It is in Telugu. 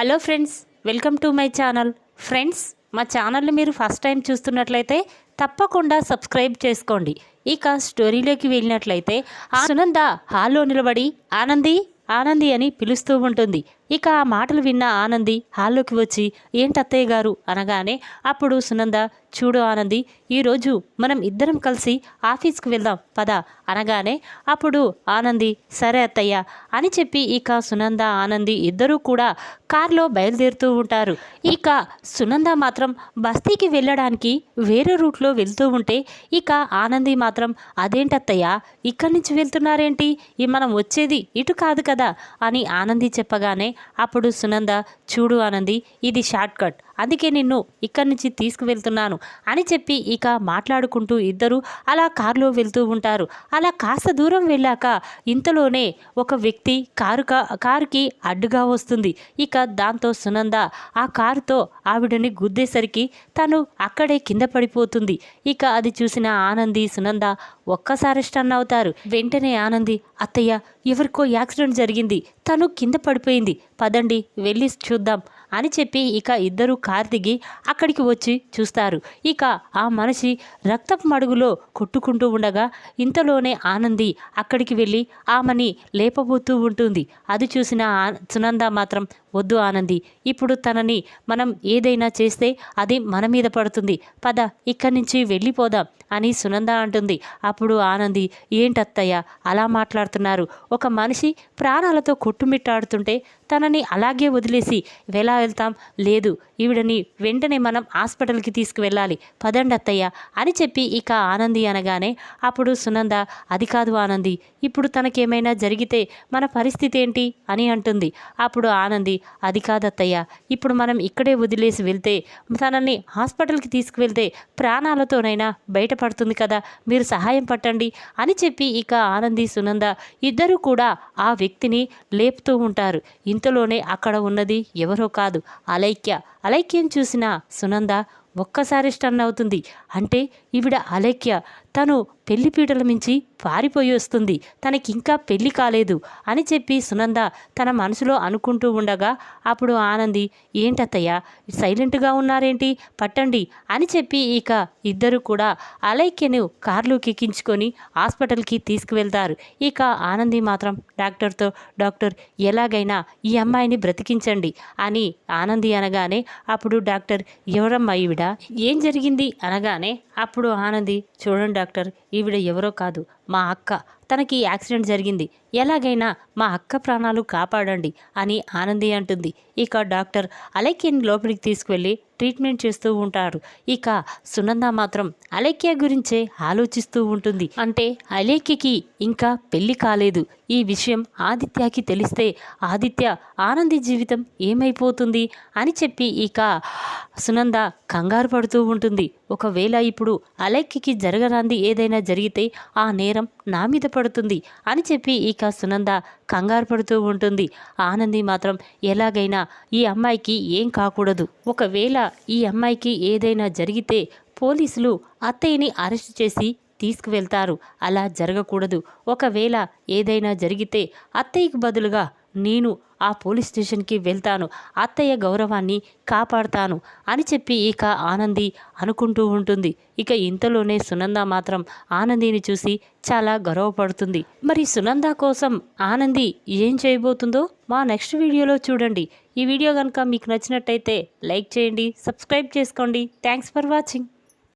Hello friends welcome to my channel. Friends మా ఛానల్ని మీరు ఫస్ట్ టైం చూస్తున్నట్లయితే తప్పకుండా సబ్స్క్రైబ్ చేసుకోండి. ఇక స్టోరీలోకి వెళ్ళినట్లయితే ఆ సునంద హాల్లో నిలబడి ఆనంది ఆనంది అని పిలుస్తూ ఉంటుంది. ఇక ఆ మాటలు విన్న ఆనంది హాల్లోకి వచ్చి ఏంటత్తయ్య గారు? అనగానే అప్పుడు సునంద చూడు ఆనంది ఈరోజు మనం ఇద్దరం కలిసి ఆఫీస్కి వెళ్దాం పద. అనగానే అప్పుడు ఆనంది సరే అత్తయ్య అని చెప్పి ఇక సునంద ఆనంది ఇద్దరూ కూడా కారులో బయలుదేరుతూ ఉంటారు. ఇక సునంద మాత్రం బస్తీకి వెళ్ళడానికి వేరే రూట్లో వెళ్తూ ఉంటే ఇక ఆనంది మాత్రం అదేంటత్తయ్య ఇక్కడి నుంచి వెళ్తున్నారేంటి? ఈ మనం వచ్చేది ఇటు కాదు కదా? అని ఆనంది చెప్పగానే అప్పుడు సునంద చూడు ఆనంది ఇది షార్ట్ కట్. అందుకే నిన్ను ఇక్కడి నుంచి తీసుకువెళ్తున్నాను అని చెప్పి ఇక మాట్లాడుకుంటూ ఇద్దరు అలా కారులో వెళ్తూ ఉంటారు. అలా కాస్త దూరం వెళ్ళాక ఇంతలోనే ఒక వ్యక్తి కారు కారుకి అడ్డుగా వస్తుంది. ఇక దాంతో సునంద ఆ కారుతో ఆవిడని గుద్దేసరికి తను అక్కడే కింద పడిపోతుంది. ఇక అది చూసిన ఆనంది సునంద ఒక్కసారి స్టన్ అవుతారు. వెంటనే ఆనంది అత్తయ్య ఎవరికో యాక్సిడెంట్ జరిగింది. తను కింద పడిపోయింది. పదండి వెళ్ళి చూద్దాం. అని చెప్పి ఇక ఇద్దరు కారు దిగి అక్కడికి వచ్చి చూస్తారు. ఇక ఆ మనిషి రక్తపు మడుగులో కొట్టుకుంటూ ఉండగా ఇంతలోనే ఆనంది అక్కడికి వెళ్ళి ఆమెని లేపబోతూ ఉంటుంది. అది చూసిన ఆ- సునంద మాత్రం వద్దు ఆనంది ఇప్పుడు తనని మనం ఏదైనా చేస్తే అది మన మీద పడుతుంది. పద ఇక్కడి నుంచి వెళ్ళిపోదాం అని సునంద అంటుంది. అప్పుడు ఆనంది ఏంటత్తయ్య అలా మాట్లాడుతున్నారు. ఒక మనిషి ప్రాణాలతో కొట్టుమిట్టాడుతుంటే తనని అలాగే వదిలేసి ఎలా వెళ్తాం లేదు ఈవిడని వెంటనే మనం హాస్పిటల్కి తీసుకువెళ్ళాలి. పదండి అత్తయ్య అని చెప్పి ఇక ఆనంది అనగానే అప్పుడు సునంద అది కాదు ఆనంది ఇప్పుడు తనకేమైనా జరిగితే మన పరిస్థితి ఏంటి అని అంటుంది. అప్పుడు ఆనంది అది కాదు అత్తయ్య ఇప్పుడు మనం ఇక్కడే వదిలేసి వెళ్తే తనని హాస్పిటల్కి తీసుకువెళ్తే ప్రాణాలతోనైనా బయటపడుతుంది కదా మీరు సహాయం పట్టండి అని చెప్పి ఇక ఆనంది సునంద ఇద్దరూ కూడా ఆ వ్యక్తిని లేపుతూ ఉంటారు. ఇంతలోనే అక్కడ ఉన్నది ఎవరో కాదు అలైక్య అలైక్యం చూసిన సునంద ఒక్కసారి స్టన్ అవుతుంది. అంటే ఈవిడ అలైక్య. తను పెళ్ళిపీటల మించి పారిపోయి వస్తుంది. తనకింకా పెళ్ళి కాలేదు అని చెప్పి సునంద తన మనసులో అనుకుంటూ ఉండగా అప్పుడు ఆనంది ఏంటత్తయ్య సైలెంట్గా ఉన్నారేంటి? పట్టండి అని చెప్పి ఇక ఇద్దరు కూడా అలైక్యను కారులోకి ఎక్కించుకొని హాస్పిటల్కి తీసుకువెళ్తారు. ఇక ఆనంది మాత్రం డాక్టర్తో డాక్టర్ ఎలాగైనా ఈ అమ్మాయిని బ్రతికించండి అని ఆనంది అనగానే అప్పుడు డాక్టర్ ఎవరమ్మా ఈవిడ? ఏం జరిగింది? అనగానే అప్పుడు ఆనంది చూడండి డాక్టర్ ఈవిడ ఎవరో కాదు మా అక్క. తనకి యాక్సిడెంట్ జరిగింది. ఎలాగైనా మా అక్క ప్రాణాలు కాపాడండి అని ఆనంది అంటుంది. ఇక డాక్టర్ అలైక్యని లోపలికి తీసుకువెళ్ళి ట్రీట్మెంట్ చేస్తూ ఉంటారు. ఇక సునంద మాత్రం అలైక్య గురించే ఆలోచిస్తూ ఉంటుంది. అంటే అలేఖ్యకి ఇంకా పెళ్ళి కాలేదు. ఈ విషయం ఆదిత్యకి తెలిస్తే ఆదిత్య ఆనంది జీవితం ఏమైపోతుంది అని చెప్పి ఇక సునంద కంగారు పడుతూ ఉంటుంది. ఒకవేళ ఇప్పుడు అలైక్కి జరగరాంది ఏదైనా జరిగితే ఆ నేరం నా మీద పడుతుంది అని చెప్పి ఇక సునంద కంగారు పడుతూ ఉంటుంది. ఆనంది మాత్రం ఎలాగైనా ఈ అమ్మాయికి ఏం కాకూడదు. ఒకవేళ ఈ అమ్మాయికి ఏదైనా జరిగితే పోలీసులు అత్తయ్యని అరెస్ట్ చేసి తీసుకువెళ్తారు. అలా జరగకూడదు. ఒకవేళ ఏదైనా జరిగితే అత్తయ్యకి బదులుగా నేను ఆ పోలీస్ స్టేషన్కి వెళ్తాను. అత్తయ్య గౌరవాన్ని కాపాడతాను అని చెప్పి ఇక ఆనంది అనుకుంటూ ఉంటుంది. ఇక ఇంతలోనే సునంద మాత్రం ఆనందిని చూసి చాలా గర్వపడుతుంది. మరి సునంద కోసం ఆనంది ఏం చేయబోతుందో మా నెక్స్ట్ వీడియోలో చూడండి. ఈ వీడియో కనుక మీకు నచ్చినట్టయితే లైక్ చేయండి సబ్స్క్రైబ్ చేసుకోండి. Thanks for watching.